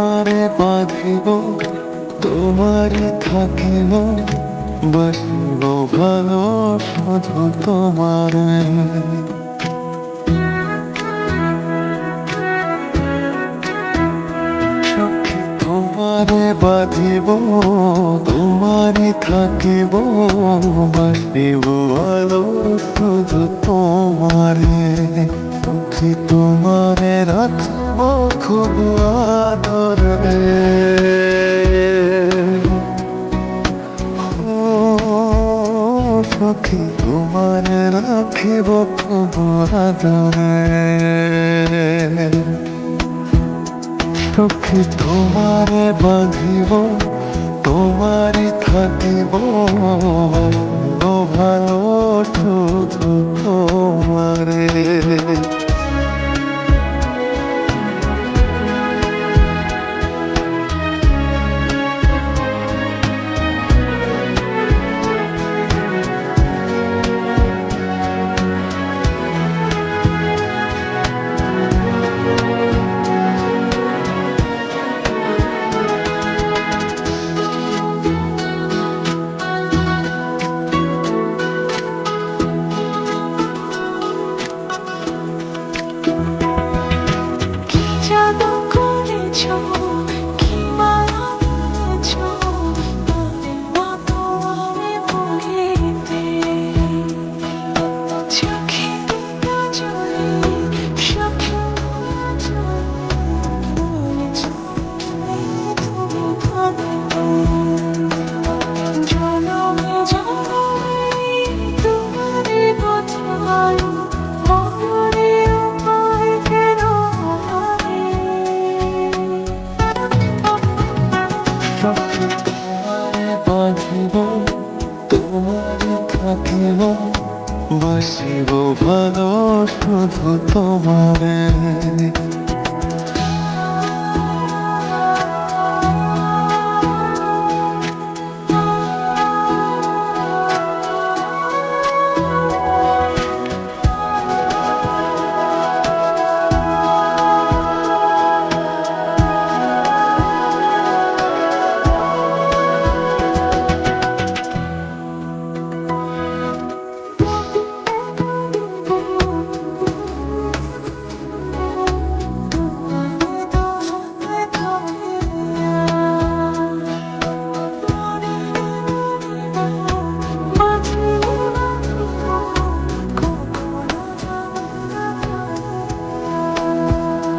আহারে বাঁধিব, তোমারে থাকিব বাসিব ভালো শুধু তোমার। তোমারে বাঁধিব, তোমারে থাকিব বাসিব আলো শুধু তোমারে। তোমারে রাখব, খুব আ সখী তোমার রাখিব সখী তোমারে বাঁধিব তোমার থাকিব। ভালো শুধু তোমারে। 秋。থাকিব বাসিব ভালো শুধু তোমারে।